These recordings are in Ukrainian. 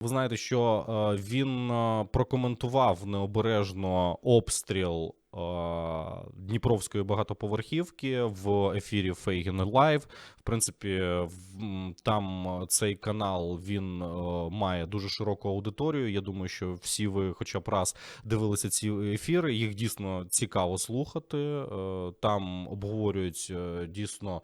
Ви знаєте, що е, він е, прокоментував необережно обстріл е, Дніпровської багатоповерхівки в ефірі Фейген Лайв. В принципі, там цей канал він має дуже широку аудиторію. Я думаю, що всі ви, хоча б раз, дивилися ці ефіри. Їх дійсно цікаво слухати. Там обговорюють дійсно.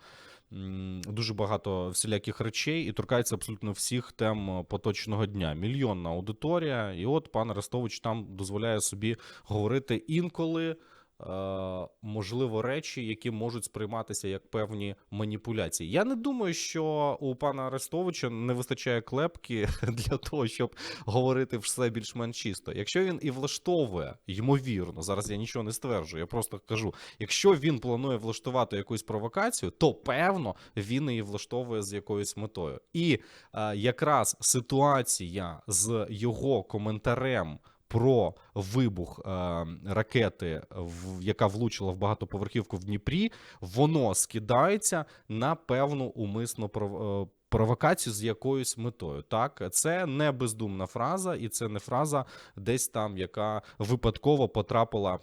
Дуже багато всіляких речей і торкається абсолютно всіх тем е, поточного дня. Мільйонна аудиторія, і от пан Арестович там дозволяє собі говорити інколи. Е, Можливо, речі, які можуть сприйматися як певні маніпуляції. Я не думаю, що у пана Арестовича не вистачає клепки для того, щоб говорити все більш-менш чисто. Якщо він і влаштовує, ймовірно, зараз я нічого не стверджую, я просто кажу: якщо він планує влаштувати якусь провокацію, то певно він її влаштовує з якоюсь метою. І е, якраз ситуація з його коментарем. Про вибух е, ракети, в, яка влучила в багатоповерхівку в Дніпрі, воно скидається на певну умисну пров- е, провокацію з якоюсь метою. Так, це не бездумна фраза, і це не фраза десь там, яка випадково потрапила.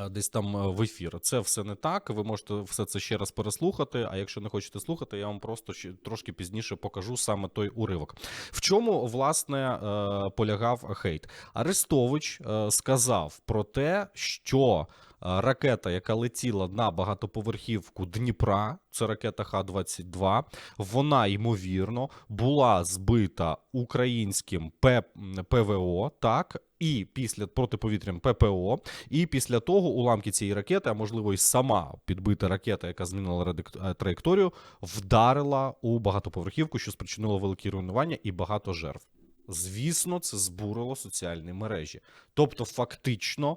Е, Десь там е, в ефір. Це все не так. Ви можете все це ще раз переслухати. А якщо не хочете слухати, я вам просто ще трошки пізніше покажу саме той уривок. В чому власне е, полягав хейт? Арестович сказав про те, що ракета, яка летіла на багатоповерхівку Дніпра, це ракета Х-22, вона ймовірно була збита українським П- ПВО, так. І після протиповітрям ППО, і після того уламки цієї ракети, а можливо, і сама підбита ракета, яка змінила е, траєкторію, вдарила у багатоповерхівку, що спричинило великі руйнування і багато жертв. Звісно, це збурило соціальні мережі. Тобто, фактично,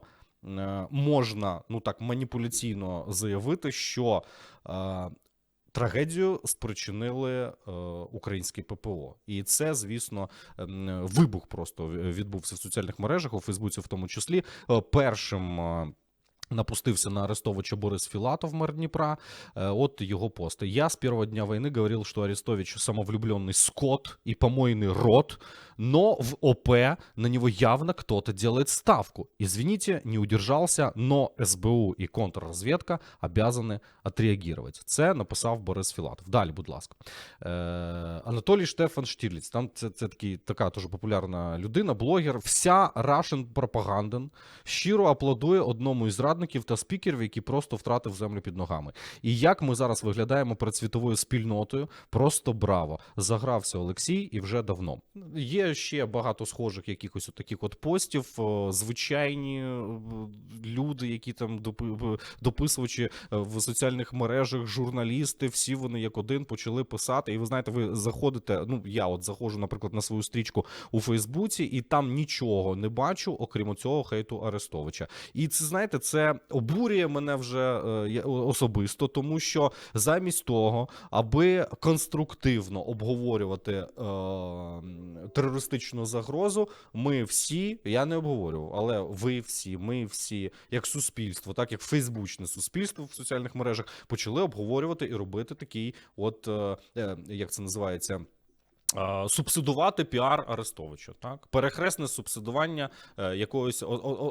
можна ну так маніпуляційно заявити, що е, трагедію спричинили е, українські ППО, і це, звісно, ем, вибух просто відбувся в соціальних мережах, у Фейсбуці, в тому числі. Е, Першим. е, Напустився на Арестовича Борис Филатов, мэр Днепра. Э, Вот его посты. Я с первого дня войны говорил, что Арестович самовлюбленный скот и помойный рот, но в ОП на него явно кто-то делает ставку. Извините, не удержался, но СБУ і контрразвідка обязаны отреагировать. Це написав Борис Філатов. Далі, будь ласка. Е, Анатолій Штефан Штірліц. Там це, це такий, така дуже популярна людина, блогер. Вся Russian пропаганден щиро аплодує одному із радників та спікерів, який просто втратив землю під ногами. І як ми зараз виглядаємо перед світовою спільнотою, просто браво! Загрався Олексій і вже давно. Є ще багато схожих якихось таких от постів. Звичайні е, люди, які там дописувачі е, в соціальних мережах, журналісти, всі вони як один почали писати. І ви знаєте, ви заходите. Ну я от заходжу, наприклад, на свою стрічку у Фейсбуці, і там нічого не бачу, окрім цього хейту Арестовича. І це знаєте, це обурює мене вже е, особисто, тому що замість того, аби конструктивно обговорювати е, терористичну загрозу, ми всі, я не обговорював, але ви всі, ми всі, як суспільство, так як фейсбучне суспільство в соціальних мережах, почали обговорювати і робити такий, от е, е, як це називається. Е, Субсидувати піар Арестовича, так перехресне субсидування е, якоїсь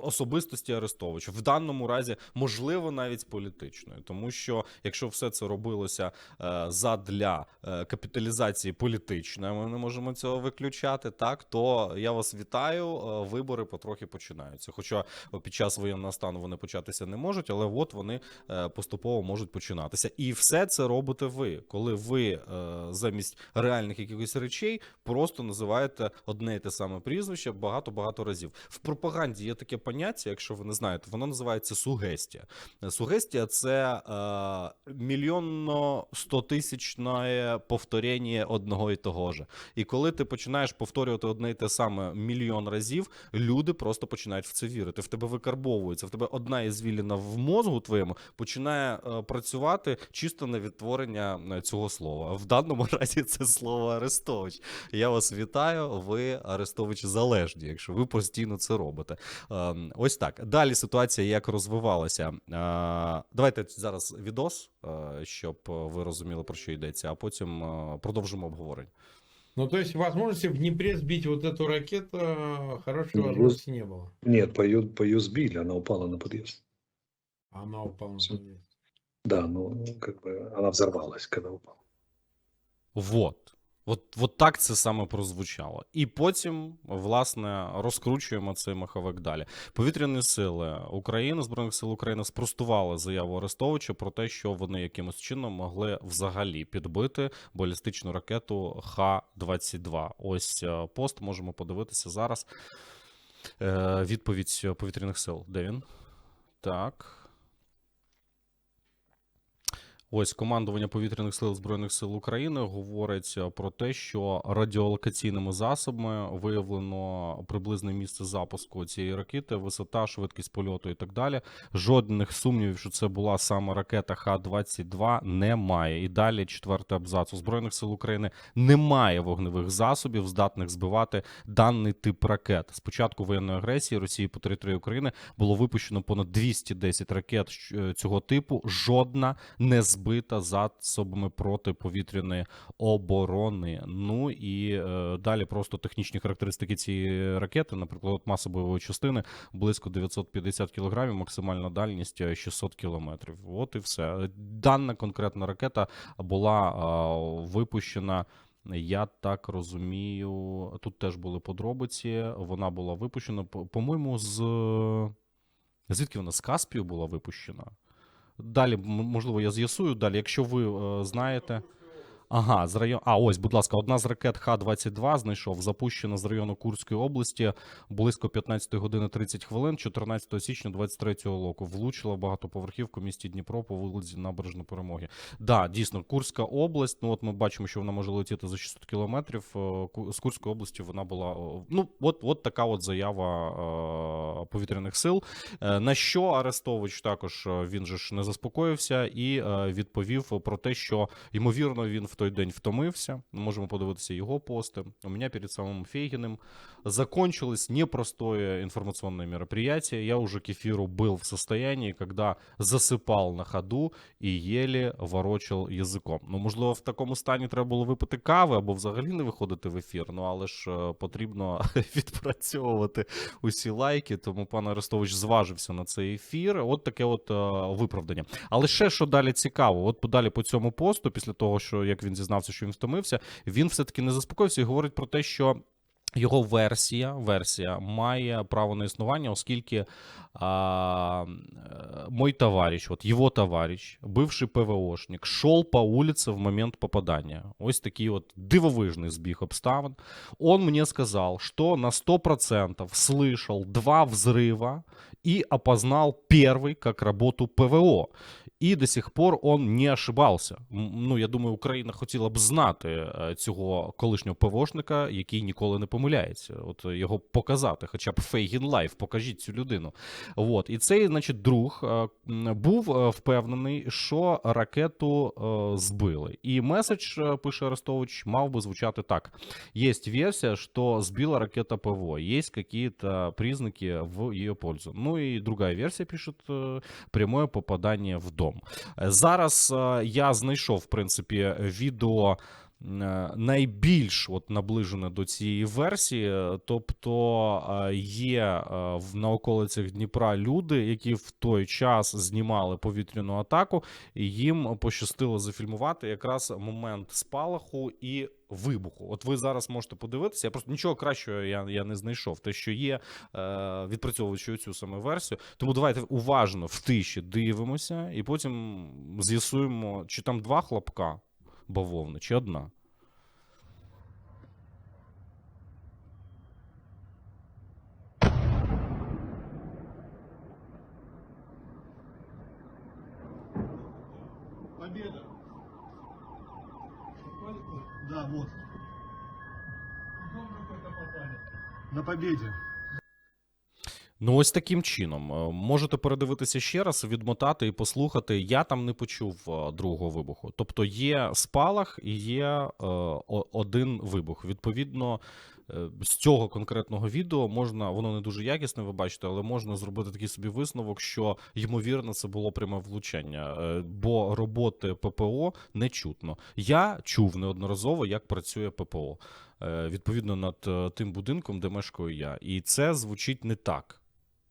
особистості Арестовича, в даному разі можливо навіть політичної, тому що якщо все це робилося е, задля капіталізації політичної, ми не можемо цього виключати. Так то я вас вітаю. Вибори потрохи починаються. Хоча під час воєнного стану вони початися не можуть, але от вони поступово можуть починатися. І все це робите ви, коли ви замість реальних якихось речей просто називаєте одне і те саме прізвище багато-багато разів. В пропаганді є таке поняття, якщо ви не знаєте, воно називається сугестія. Сугестія це е, мільйонно стотисячне повторення одного і того же. І коли ти починаєш повторювати одне і те саме мільйон разів, люди просто починають в це вірити. В тебе викарбовується, в тебе одна ізвіліна в мозгу твоєму починає е, працювати чисто на відтворення е, цього слова. В даному разі це слово Арестович. Я вас вітаю. Ви Арестович залежні, якщо ви постійно це робите. Е, ось так. Далі ситуація як розвивалася. Е, давайте зараз відос, е, щоб ви розуміли про що йдеться, а потім е, продовжимо обговорення. Ну, то есть возможности в Днепре сбить вот эту ракету э, хорошей Ну, возможности не было. Нет, по ее, по ее сбили, она упала на подъезд. Она упала на Всё. подъезд. Да, ну, как бы она взорвалась, когда упала. Вот. От, от так це саме прозвучало. І потім, власне, розкручуємо цей маховик далі. Повітряні сили України, Збройних сил України спростували заяву Арестовича про те, що вони якимось чином могли взагалі підбити балістичну ракету Х-22. Ось е, пост можемо подивитися зараз. Е, Відповідь повітряних сил. Де він? Так. Ось командування повітряних сил Збройних сил України говорить е, про те, що радіолокаційними засобами виявлено приблизне місце запуску цієї ракети, висота, швидкість польоту і так далі. Жодних сумнівів, що це була саме ракета Х-22, немає. І далі четвертий абзац. У Збройних сил України немає вогневих засобів, здатних збивати даний тип ракет. З початку воєнної агресії Росії по території України було випущено понад 210 ракет е, цього типу. Жодна не збита засобами протиповітряної оборони. Ну і е, далі просто технічні характеристики цієї ракети, наприклад, маса бойової частини близько 950 кілограмів, максимальна дальність е, 600 кілометрів. От і все. Дана конкретна ракета була е, випущена. Я так розумію, тут теж були подробиці. Вона була випущена, по- по-моєму, з звідки вона з Каспію була випущена? Далі, можливо, я з'ясую далі. Якщо ви е, знаєте. Ага, з району. А, ось, будь ласка, одна з ракет Х-22 знайшов, запущена з району Курської області близько 15 години 30 хвилин, 14 січня 23 року. Влучила в багатоповерхівку в місті Дніпро по вулиці Набережної Перемоги. Да, дійсно, Курська область. Ну, от ми бачимо, що вона може летіти за 600 кілометрів. Е, З Курської області вона була. е, Ну, от, от така от заява е, повітряних сил. На що Арестович також він же ж не заспокоївся і відповів про те, що ймовірно він в той день втомився. Ми можемо подивитися його пости. У мене перед самим Фейгиным закончилось непростое информационное мероприятие. Я уже к эфиру был в состоянии, когда засыпал на ходу і єлі ворочав язиком. Ну, можливо, в такому стані треба було випити кави або взагалі не виходити в ефір. Ну але ж е, потрібно відпрацьовувати усі лайки. Тому пан Арестович зважився на цей ефір. От таке от е, виправдання. Але ще що далі цікаво, от подалі по цьому посту, після того, що як він зізнався, що він втомився, він все-таки не заспокоївся і говорить про те, що. Його версія, версія має право на існування, оскільки а, э, мой товарищ, вот его товарищ, бывший ПВОшник, шел по улице в момент попадания. Ось такий от дивовижний збіг обставин. Он мне сказал, что на 100% слышал два взрыва и опознал первый как работу ПВО. І до сих пор он не ошибався. Ну, я думаю, Україна хотіла б знати е, цього колишнього ПВОшника, який ніколи не помиляється. От його показати, хоча б Фейгін Лайф, покажіть цю людину. От. І цей, значить, друг е, був е, впевнений, що ракету збили. І меседж, пише Арестович, мав би звучати так: Есть версия, что сбила ракета ПВО, есть какие-то признаки в ее пользу. Ну и другая версия пишет е, прямое попадання в дом. Е, Зараз е, я знайшов, в принципі, відео. Е, Найбільш от наближене до цієї версії, тобто е, є е, в на околицях Дніпра люди, які в той час знімали повітряну атаку, і їм пощастило зафільмувати якраз момент спалаху і вибуху. От ви зараз можете подивитися. Я просто нічого кращого я, я не знайшов. Те, що є, е, відпрацьовуючи цю саме версію. Тому давайте уважно в тиші дивимося, і потім з'ясуємо, чи там два хлопка бавовни, чи одна. Победа. Да, вот. На победе. Ну, ось таким чином. Е, Можете передивитися ще раз, відмотати і послухати. Я там не почув е, другого вибуху. Тобто є спалах і є е, один вибух. Відповідно, з цього конкретного відео можна, воно не дуже якісне, ви бачите, але можна зробити такий собі висновок, що ймовірно це було пряме влучання, бо роботи ППО не чутно. Я чув неодноразово, як працює ППО. відповідно над тим будинком, де мешкаю я. І це звучить не так.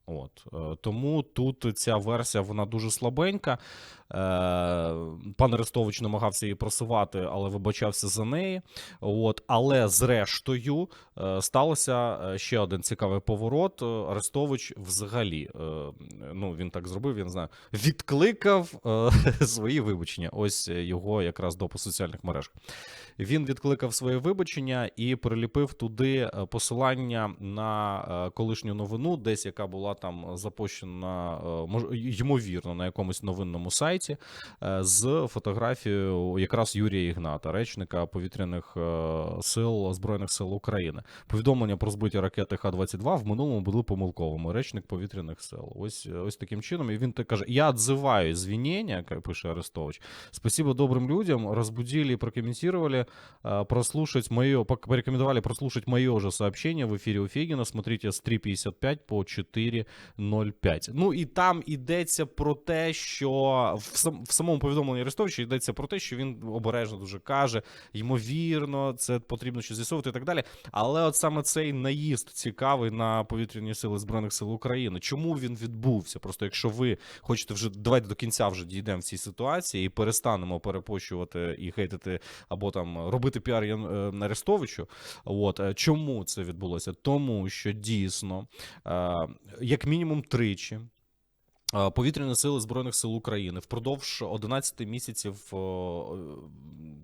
От е, тому тут ця версія вона дуже слабенька. Е, пан Арестович намагався її просувати, але вибачався за неї. От, але зрештою е, сталося ще один цікавий поворот. Арестович взагалі, ну він так зробив, я не знаю, відкликав свої вибачення. Ось його якраз допис в соціальних мережах. Він відкликав своє вибачення і приліпив туди е, посилання на е, колишню новину, десь яка була там запущена, е, ймовірно, на якомусь новинному сайті з фотографією якраз Юрія Ігната, речника повітряних сил Збройних сил України. Повідомлення про збиття ракети Х-22 в минулому були помилковими. Речник повітряних сил. Ось ось таким чином. І він так каже: Я отзываю звінення, пише Арестович. Спасибо добрым людям, разбудили и прокомментировали, э, прослушать мое, порекомендовали прослушать мое же сообщение в эфире у Фегина. Смотрите с 3.55 по 4.05. Ну і там йдеться про те, що в, сам, в самому повідомленні Арестовича йдеться про те, що він обережно дуже каже, ймовірно, це потрібно щось з'ясовувати і так далі. Але от саме цей наїзд цікавий на повітряні сили Збройних сил України. Чому він відбувся? Просто якщо ви хочете вже давайте до кінця вже дійдемо в цій ситуації і перестанемо перепощувати і хейтити або там робити піар Ян- е, Арестовичу. От е, чому це відбулося? Тому що дійсно, е, як мінімум тричі. е, Повітряні сили Збройних сил України впродовж 11 місяців е,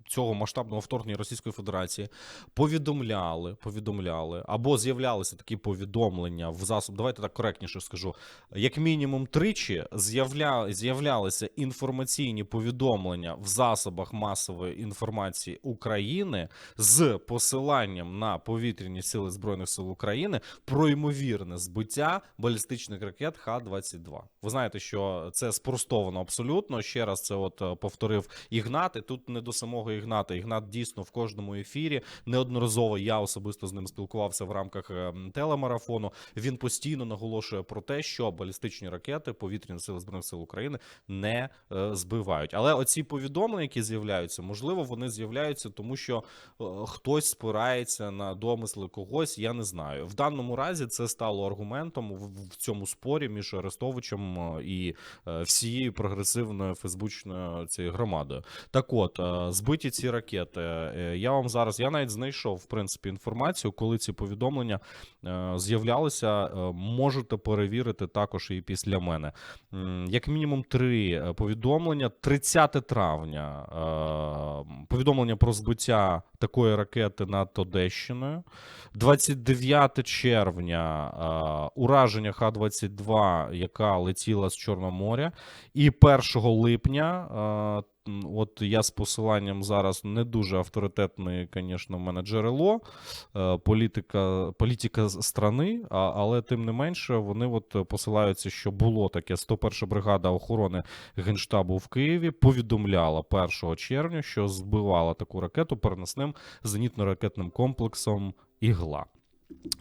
цього масштабного вторгнення Російської Федерації повідомляли, повідомляли або з'являлися такі повідомлення в засоб. Давайте так коректніше скажу. Як мінімум тричі з'явля... з'являлися інформаційні повідомлення в засобах масової інформації України з посиланням на повітряні сили Збройних сил України про ймовірне збиття балістичних ракет Х-22. Ви знаєте, що це спростовано абсолютно. Ще раз це от е, повторив Ігнат. І тут не до самого Ігната. Ігнат дійсно в кожному ефірі неодноразово я особисто з ним спілкувався в рамках е, телемарафону. Він постійно наголошує про те, що балістичні ракети повітряні сили збройних сил України не е, збивають. Але оці повідомлення, які з'являються, можливо, вони з'являються, тому що е, хтось спирається на домисли когось. Я не знаю. В даному разі це стало аргументом в, цьому спорі між Арестовичем і всією прогресивною фейсбучною цією громадою. Так от, е, збиті ці ракети. е, Я вам зараз, я навіть знайшов в принципі інформацію, коли ці повідомлення е, з'являлися. Е, Можете перевірити також і після мене. Як мінімум три повідомлення. 30 травня повідомлення про збиття такої ракети над Одещиною. 29 червня ураження Х-22, яка летіла з Чорного моря. І 1 липня, от я з посиланням зараз не дуже авторитетне, звісно, в мене джерело, е, політика, політика страни, але тим не менше вони от посилаються, що було таке 101 бригада охорони Генштабу в Києві повідомляла 1 червня, що збивала таку ракету переносним зенітно-ракетним комплексом Ігла.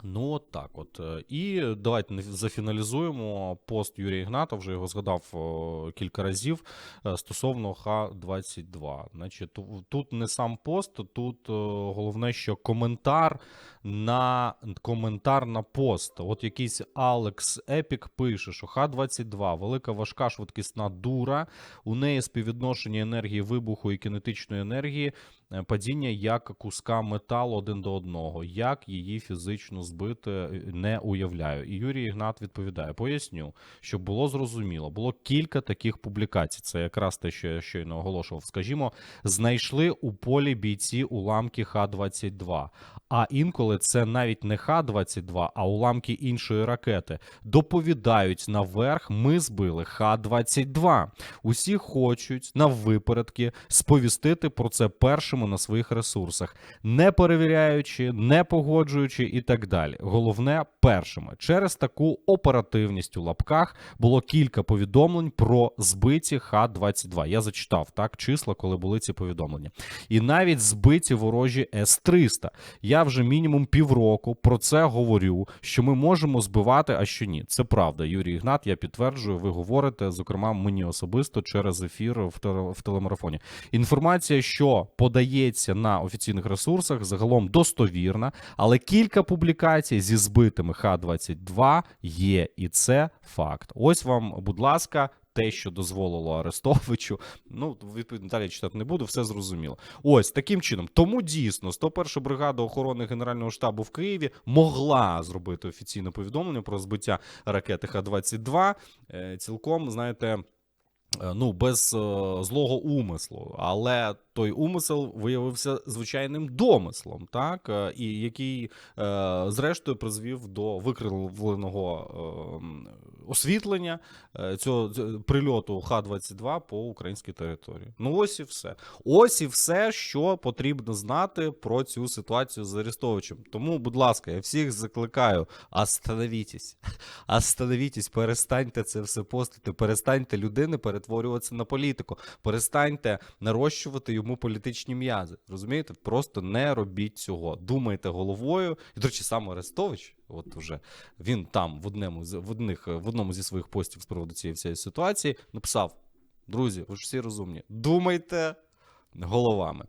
Ну, от так от. Е, І давайте зафіналізуємо пост Юрія Ігната, вже його згадав кілька разів е, стосовно Х-22. Значить, тут не сам пост, тут головне, що коментар на коментар на пост. От якийсь Алекс Епік пише, що Х-22 велика важка швидкісна дура. У неї співвідношення енергії вибуху і кінетичної енергії е, падіння як куска металу один до одного. Як її фізично збити, е, не уявляю. І Юрій Ігнат відповідає: поясню, щоб було зрозуміло. Було кілька таких публікацій. Це якраз те, що я щойно оголошував. Скажімо, знайшли у полі бійці уламки Х-22. А інколи це навіть не Х-22, а уламки іншої ракети. Доповідають наверх, ми збили Х-22. Усі хочуть на випередки сповістити про це першими на своїх ресурсах, не перевіряючи, не погоджуючи і так далі. Головне першими через таку оперативність у лапках було кілька повідомлень про збиті Х-22. Я зачитав так числа, коли були ці повідомлення, і навіть збиті ворожі С-300. Я вже мінімум півроку про це говорю, що ми можемо збивати, а що ні. Це правда, Юрій Ігнат. Я підтверджую, ви говорите, зокрема, мені особисто через ефір в телемарафоні. Інформація, що подає видається на офіційних ресурсах, загалом достовірна, але кілька публікацій зі збитими Х-22 є, і це факт. Ось вам, будь ласка. Те, що дозволило Арестовичу, ну відповідно далі читати не буду, все зрозуміло. Ось таким чином. Тому дійсно 101 бригада охорони Генерального штабу в Києві могла зробити офіційне повідомлення про збиття ракети Х-22. Е, Цілком, знаєте, ну, без е, злого умислу, але той умисел виявився звичайним домислом, так, е, і який, е, зрештою, призвів до викривленого е, освітлення е, цього прильоту Х-22 по українській території. Ну, ось і все. Ось і все, що потрібно знати про цю ситуацію з Арестовичем. Тому, будь ласка, я всіх закликаю, остановітесь. Остановітесь, перестаньте це все постити, перестаньте людини перетворюватися на політику, перестаньте нарощувати йому політичні м'язи. Розумієте? Просто не робіть цього. Думайте головою. І, до речі, сам Арестович, от уже він там в одному з в одних в одному зі своїх постів з приводу цієї всієї ситуації написав: друзі, ви ж всі розумні, думайте головами.